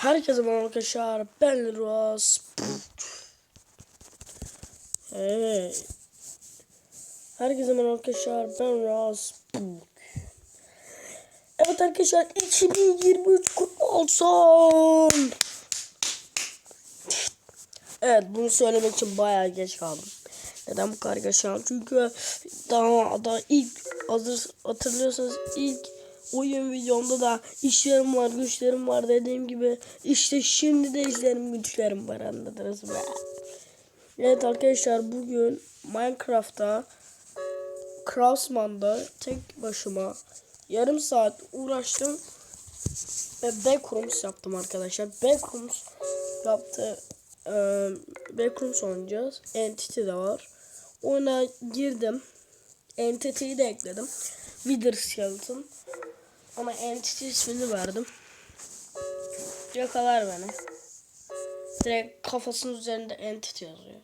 Herkese merhaba arkadaşlar. Ben Ross. Hey. Herkese merhaba arkadaşlar. Ben Ross. Evet arkadaşlar 2023 kutlu olsun. Evet bunu söylemek için bayağı geç kaldım. Neden bu kadar geç kaldım? Çünkü daha da ilk hazır hatırlıyorsanız ilk oyun videomda da işlerim var güçlerim var dediğim gibi işte şimdi de işlerim güçlerim var anladınız mı? Evet arkadaşlar bugün Minecraft'ta Craftsman'da tek başıma yarım saat uğraştım ve Backrooms yaptım arkadaşlar. Backrooms yaptı. Ee, Backrooms oynayacağız. Entity de var. Oyuna girdim. Entity'yi de ekledim. Wither Skeleton. Ama Entity ismini verdim. Yakalar beni. Direkt kafasının üzerinde Entity yazıyor.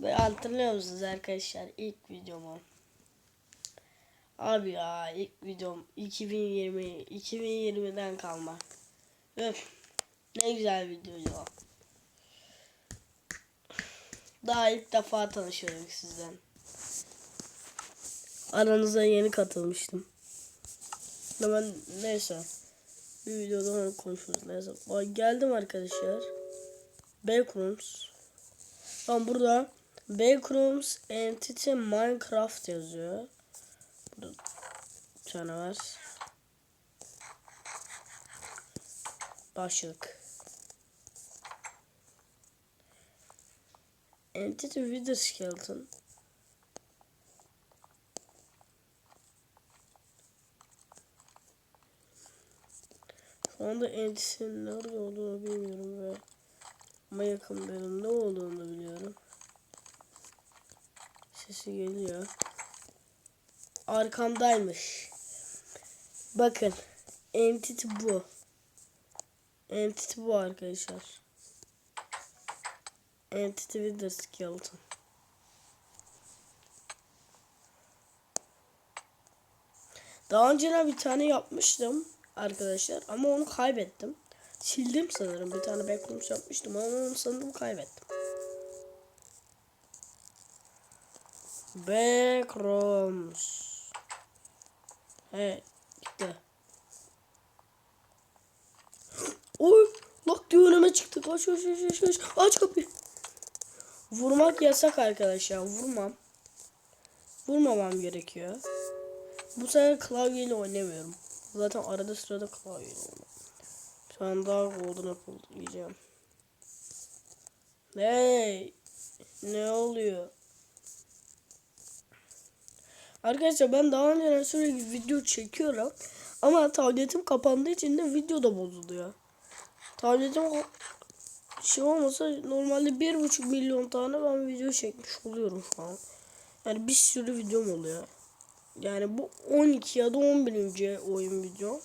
Ve hatırlıyor musunuz arkadaşlar ilk videomu? Abi ya ilk videom 2020 2020'den kalma. Öf. Ne güzel videoydu o. Daha ilk defa tanışıyorum sizden. Aranıza yeni katılmıştım. Hemen neyse. Bir videoda onu konuşuruz. Neyse. Bak, geldim arkadaşlar. Backrooms. Tamam burada Backrooms Entity Minecraft yazıyor. Burada bir tane var. Başlık. Entity Wither Skeleton. Şu anda Entity'nin nerede olduğunu bilmiyorum ve ama yakındayım ne olduğunu biliyorum. Sesi geliyor. Arkamdaymış. Bakın. Entity bu. Entity bu arkadaşlar. Entity with the skeleton. Daha önce bir tane yapmıştım arkadaşlar ama onu kaybettim. Sildim sanırım bir tane backrooms yapmıştım ama onu sanırım kaybettim. Backrooms. He gitti. Oy bak diyor önüme çıktı. Kaç kaç kaç kaç. Aç kapıyı. Vurmak yasak arkadaşlar. Vurmam. Vurmamam gerekiyor. Bu sefer klavyeyle oynamıyorum. Zaten arada sırada klavyeyle oynuyorum. Şu an daha golden apple yiyeceğim. Hey! Ne oluyor? Arkadaşlar ben daha önce sürekli video çekiyorum. Ama tabletim kapandığı için de video da bozuluyor. Tabletim şey olmasa normalde bir buçuk milyon tane ben video çekmiş oluyorum şu an. Yani bir sürü videom oluyor. Yani bu 12 ya da 11. oyun video.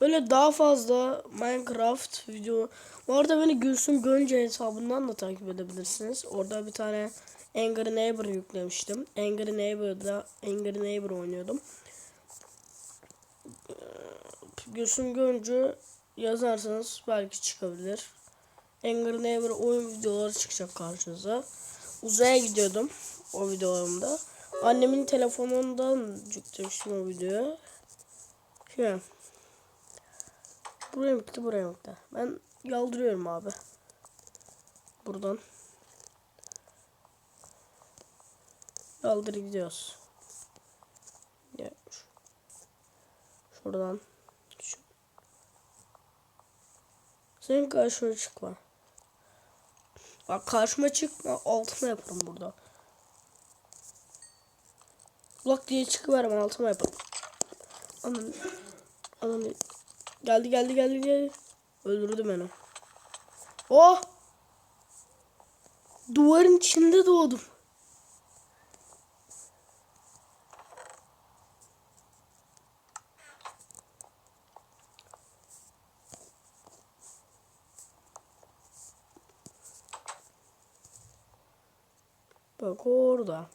Böyle daha fazla Minecraft video. Bu arada beni Gülsüm Gönce hesabından da takip edebilirsiniz. Orada bir tane Angry Neighbor yüklemiştim. Angry Neighbor'da Angry Neighbor oynuyordum. Gülsüm Gönce yazarsanız belki çıkabilir. Angry Neighbor oyun videoları çıkacak karşınıza. Uzaya gidiyordum o videolarımda. Annemin telefonundan yüklemiştim o videoyu. Şimdi buraya mı gitti buraya mı gitti? Ben yaldırıyorum abi. Buradan. Yaldır gidiyoruz. Ya, şuradan. Şu. Senin karşıma çıkma. Bak karşıma çıkma. Altıma yaparım burada. Lak diye çıkıverem altıma yaparım. Anam. Anam. Geldi geldi geldi geldi. Öldürdü beni. Oh! Duvarın içinde doğdum. Orada.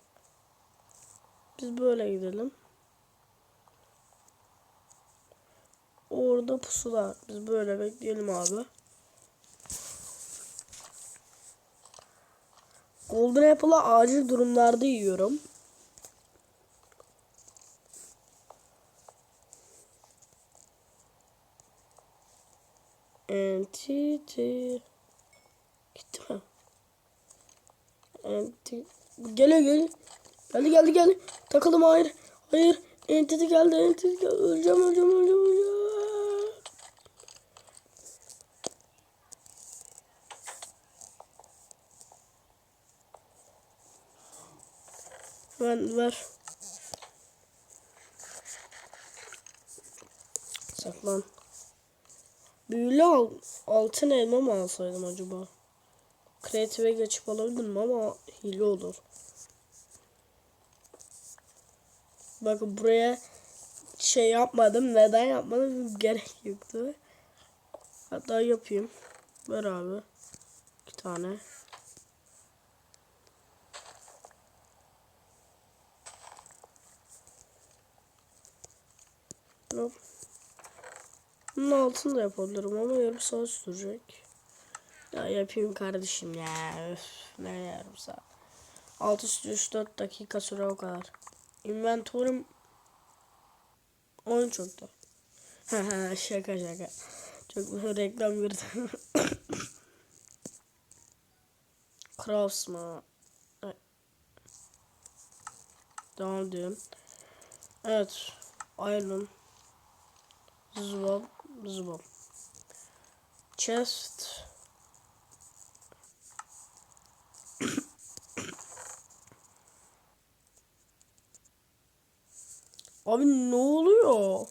Biz böyle gidelim. orada pusula. Biz böyle bekleyelim abi. Golden Apple'ı acil durumlarda yiyorum. Entity. Gitti mi? Enti. Geliyor geliyor. Geldi geldi geldi. Takıldım hayır. Hayır. Entity geldi. Entity geldi. Öleceğim öleceğim öleceğim öleceğim. Ver ver. Saklan. Büyülü al, altın elma mı alsaydım acaba? Kreatif'e geçip alabilirim ama hile olur. Bakın buraya şey yapmadım. Neden yapmadım? Gerek yoktu. Hatta yapayım. Ver abi. İki tane. Hop. Bunun altını da yapabilirim ama yarım saat sürecek. Ya yapayım kardeşim ya. Öf, ne yarım saat. 6 üst 4 dakika süre o kadar. Inventory'm 10 çoktu. Şaka şaka. Çok reklam girdi. Craftsman. Evet. Devam edelim. Evet. Iron. Zıbap. Zıbap. Chest. Abi ne oluyor?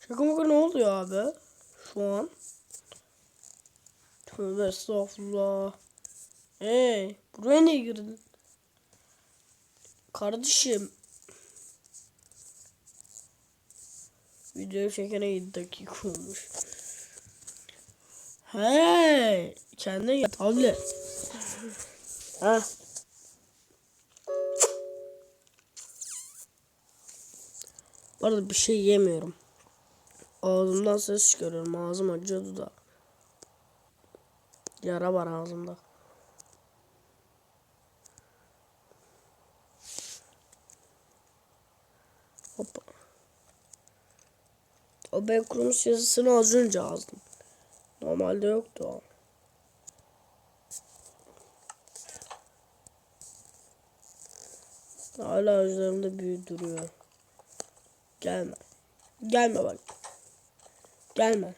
Şaka maka ne oluyor abi? Şu an. Tövbe estağfurullah. Hey, buraya niye girdin? Kardeşim. Video çekene 7 dakika olmuş. Hey, kendine gel tablet. Ha. Bu arada bir şey yemiyorum. Ağzımdan ses çıkarıyorum. Ağzım acıyordu da. Yara var ağzımda. Hoppa. O backrooms yazısını az önce yazdım. Normalde yoktu o. Hala üzerimde büyü duruyor. Gelme. Gelme bak. Gelme.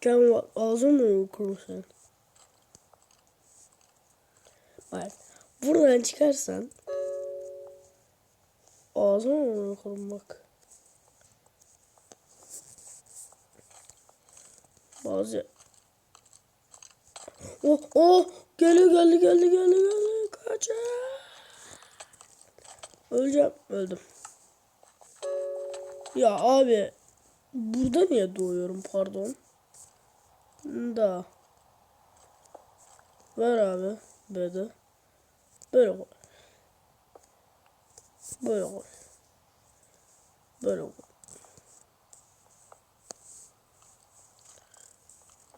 Gelme bak. Ağzını mı kurum sen? Bak. Buradan çıkarsan ağzını mı kurum bak. Bazı Oh oh geliyor geldi geldi geldi geldi kaçın. Öleceğim öldüm. Ya abi burada niye doğuyorum pardon. Da. Ver abi böyle. Böyle koy. Böyle. Böyle.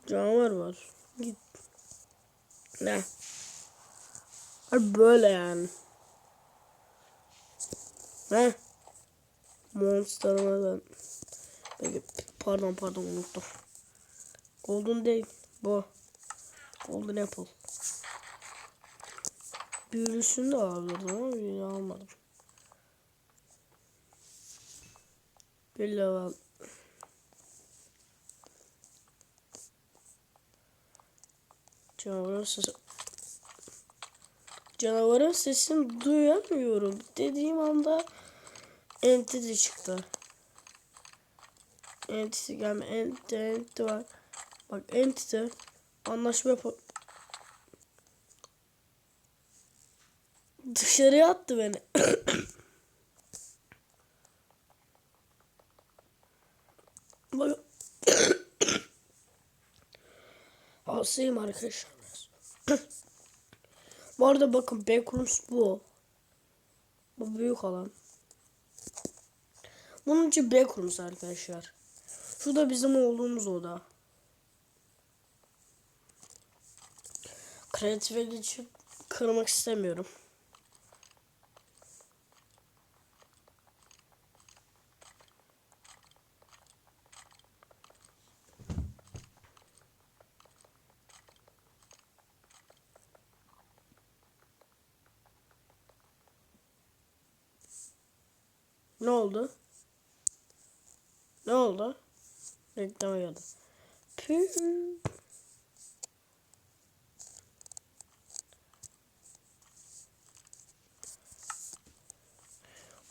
Canavar var. Git. Ne? Abi böyle yani. Ne? Monster'ıma ben. Pardon pardon unuttum. Golden değil. Bu. Golden Apple. Büyülüsünü de alabilirdim ama almadım. Bir level. Canavarın sesi. Canavarın sesini duyamıyorum. Dediğim anda entity çıktı. Entity gelme. Entity, entity var. Bak entity. Anlaşma yap. Dışarıya attı beni. Bak. Hastayım arkadaşlar. bu arada bakın backrooms bu. Bu büyük alan. Bunun için backrooms arkadaşlar. Şu da bizim olduğumuz oda. Kreatife geçip kırmak istemiyorum. Ne oldu? Ne oldu? Reklama geldi. Püh.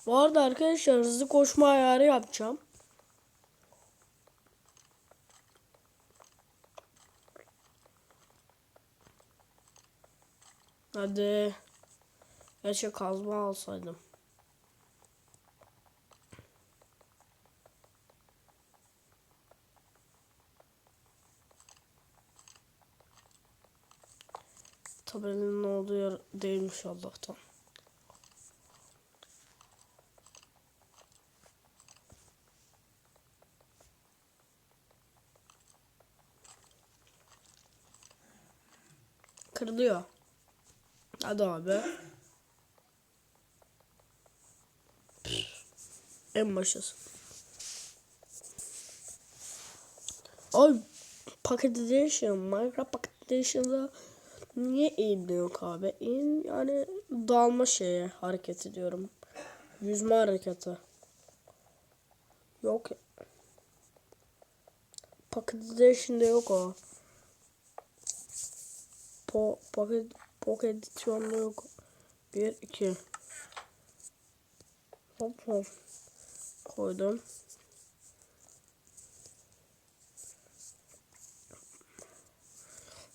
Bu arada arkadaşlar hızlı koşma ayarı yapacağım. Hadi. Keşke kazma alsaydım. Tabelanın olduğu yer değilmiş Allah'tan. Kırılıyor. Hadi abi. En başası. Ay Pocket Edition, Minecraft Pocket Edition'da niye eğimde abi? Eğim yani dalma şeye hareket ediyorum. Yüzme hareketi. Yok. Pocket Edition'da yok o. Po, pocket, pocket Edition'da yok. Bir, iki. Hop hop. Koydum.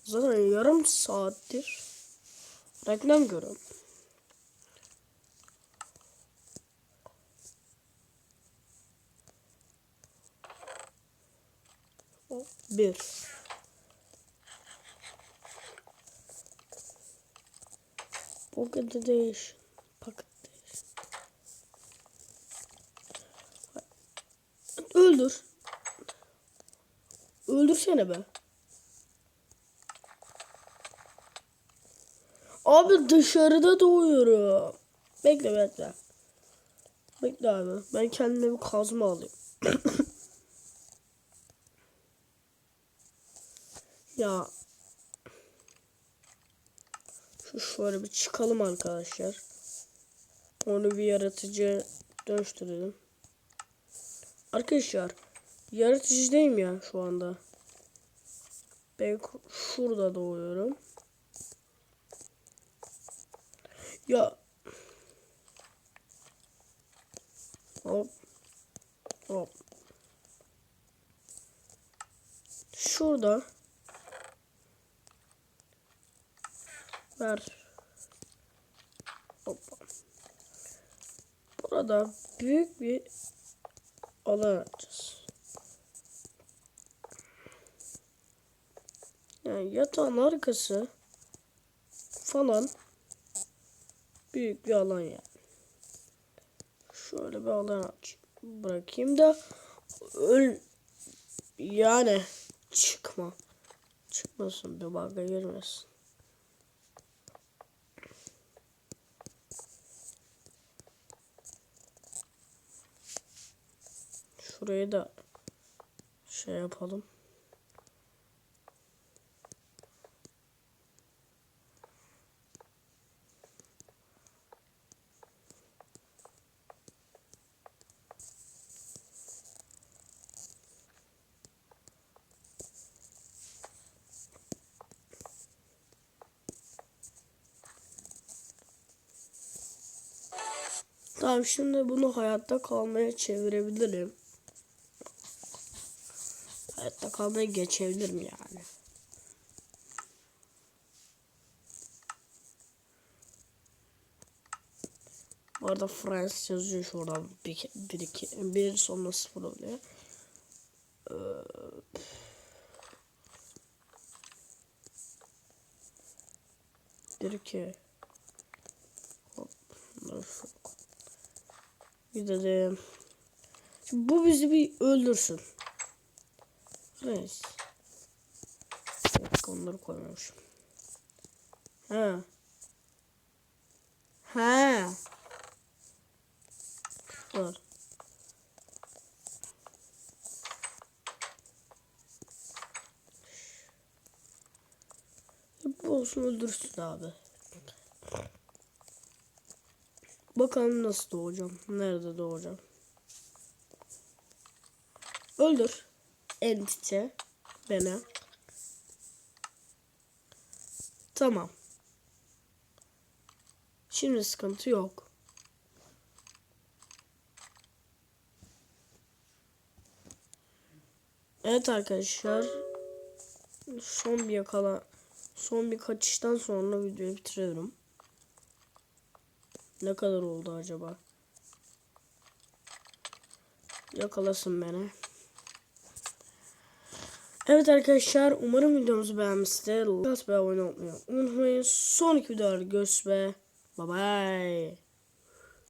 Zaten yarım saattir reklam görüyorum. O. Pocket Edition. Pocket Edition. Öldür. Öldürsene be. Abi dışarıda doğuyorum. Bekle bekle. Bekle abi. Ben kendime bir kazma alayım. ya. Şu şöyle bir çıkalım arkadaşlar. Onu bir yaratıcı dönüştürelim. Arkadaşlar yaratıcıdayım ya şu anda. Ben şurada doğuyorum. Ya. Hop. Hop. Şurada. Ver. Hop. Burada büyük bir alan açacağız. Yani yatağın arkası falan büyük bir alan yani. Şöyle bir alan aç. Bırakayım da öl yani çıkma. Çıkmasın bir bug'a girmesin. Şurayı da şey yapalım. Tamam şimdi bunu hayatta kalmaya çevirebilirim. Kalmaya geçebilirim yani. Bu arada Fransız yazıyor şurada bir, bir iki bir sonra sıfır oluyor. Ee, bir iki hop gidelim Şimdi bu bizi bir öldürsün. Bir dakika onları koymamışım. Ha. Ha. Var. Bu olsun öldürsün abi. Bakalım nasıl doğacağım. Nerede doğacağım. Öldür. Entity. Beni. Tamam. Şimdi sıkıntı yok. Evet arkadaşlar. Son bir yakala son bir kaçıştan sonra videoyu bitiriyorum. Ne kadar oldu acaba? Yakalasın beni. Evet arkadaşlar umarım videomuzu beğenmişsiniz. Like ve abone olmayı unutmayın. Sonraki videolarda görüşürüz. Bye bye.